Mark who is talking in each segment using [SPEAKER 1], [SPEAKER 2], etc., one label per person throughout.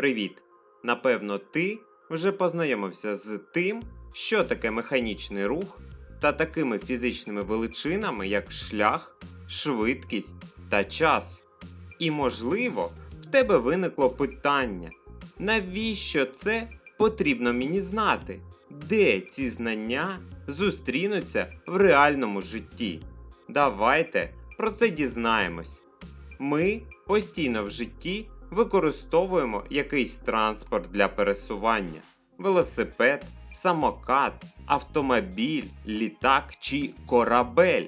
[SPEAKER 1] Привіт! Напевно, ти вже познайомився з тим, що таке механічний рух та такими фізичними величинами, як шлях, швидкість та час. І, можливо, в тебе виникло питання, навіщо це потрібно мені знати? Де ці знання зустрінуться в реальному житті? Давайте про це дізнаємось. Ми постійно в житті використовуємо якийсь транспорт для пересування: велосипед, самокат, автомобіль, літак чи корабель.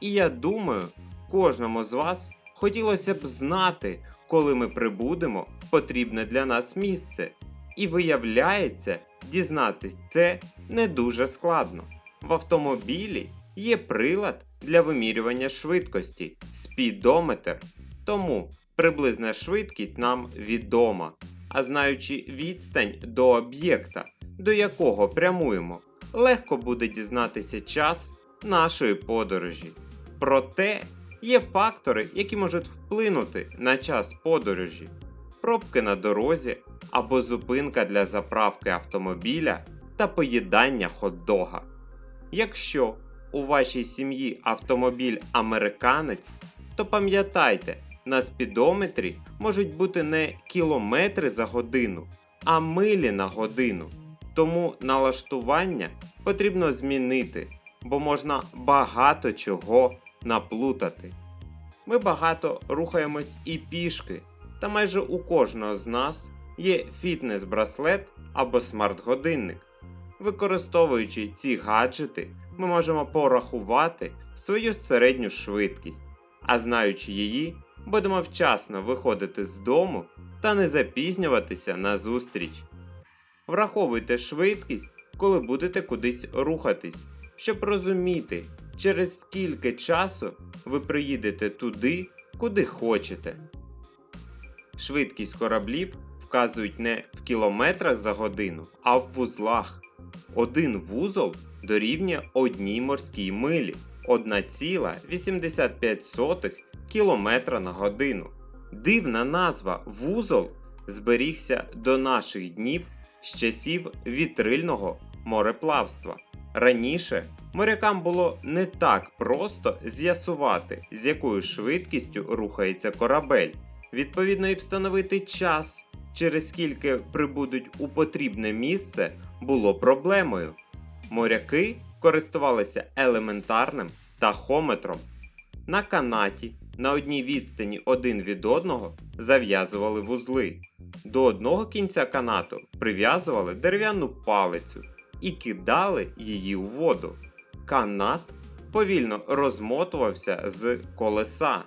[SPEAKER 1] І я думаю, кожному з вас хотілося б знати, коли ми прибудемо в потрібне для нас місце. І виявляється, дізнатись це не дуже складно. В автомобілі є прилад для вимірювання швидкості спідометр. Тому приблизна швидкість нам відома, а знаючи відстань до об'єкта, до якого прямуємо, легко буде дізнатися час нашої подорожі. Проте є фактори, які можуть вплинути на час подорожі, пробки на дорозі або зупинка для заправки автомобіля та поїдання хот-дога. Якщо у вашій сім'ї автомобіль американець, то пам'ятайте, на спідометрі можуть бути не кілометри за годину, а милі на годину. Тому налаштування потрібно змінити, бо можна багато чого наплутати. Ми багато рухаємось і пішки, та майже у кожного з нас є фітнес-браслет або смарт-годинник. Використовуючи ці гаджети, ми можемо порахувати свою середню швидкість, а знаючи її, будемо вчасно виходити з дому та не запізнюватися на зустріч. Враховуйте швидкість, коли будете кудись рухатись, щоб розуміти, через скільки часу ви приїдете туди, куди хочете. Швидкість кораблів вказують не в кілометрах за годину, а в вузлах. Один вузол дорівнює одній морській милі 1,85 км на годину. Дивна назва вузол зберігся до наших днів з часів вітрильного мореплавства. Раніше морякам було не так просто з'ясувати, з якою швидкістю рухається корабель, відповідно і встановити час, через скільки прибудуть у потрібне місце, було проблемою. Моряки користувалися елементарним тахометром. На канаті на одній відстані один від одного зав'язували вузли. До одного кінця канату прив'язували дерев'яну палицю і кидали її у воду. Канат повільно розмотувався з колеса.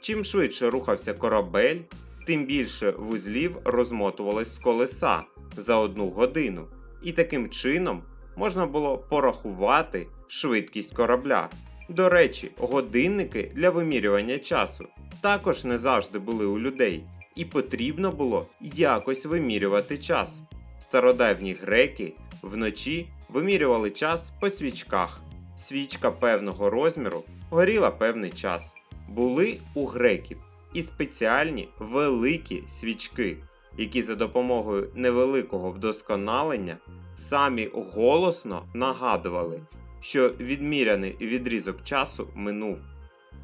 [SPEAKER 1] Чим швидше рухався корабель, тим більше вузлів розмотувалось з колеса за одну годину, і таким чином можна було порахувати швидкість корабля. До речі, годинники для вимірювання часу також не завжди були у людей, і потрібно було якось вимірювати час. Стародавні греки вночі вимірювали час по свічках. Свічка певного розміру горіла певний час. Були у греків і спеціальні великі свічки, які за допомогою невеликого вдосконалення самі голосно нагадували, що відміряний відрізок часу минув.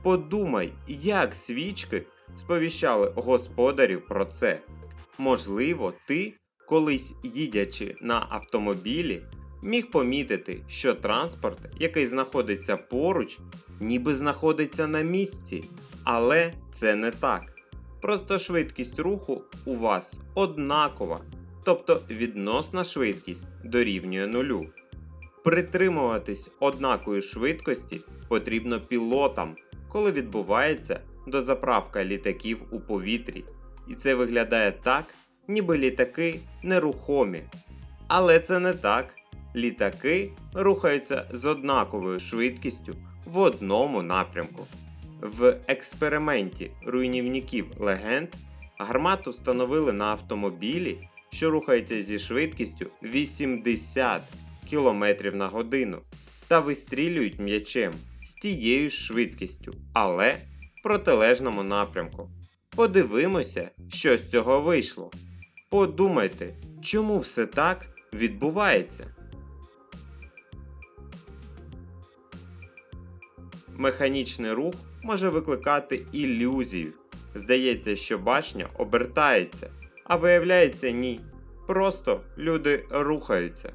[SPEAKER 1] Подумай, як свічки сповіщали господарів про це. Можливо, ти, колись їдячи на автомобілі, міг помітити, що транспорт, який знаходиться поруч, ніби знаходиться на місці, але це не так. Просто швидкість руху у вас однакова, тобто відносна швидкість дорівнює нулю. Притримуватись однакової швидкості потрібно пілотам, коли відбувається дозаправка літаків у повітрі. І це виглядає так, ніби літаки нерухомі. Але це не так. Літаки рухаються з однаковою швидкістю в одному напрямку. В експерименті руйнівників легенд гармату встановили на автомобілі, що рухається зі швидкістю 80 км на годину та вистрілюють м'ячем з тією ж швидкістю, але в протилежному напрямку. Подивимося, що з цього вийшло. Подумайте, чому все так відбувається? Механічний рух може викликати ілюзію. Здається, що башня обертається, а виявляється ні. Просто люди рухаються.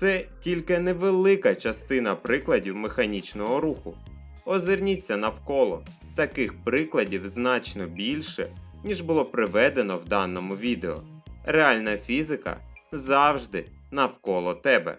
[SPEAKER 1] Це тільки невелика частина прикладів механічного руху. Озирніться навколо. Таких прикладів значно більше, ніж було приведено в даному відео. Реальна фізика завжди навколо тебе.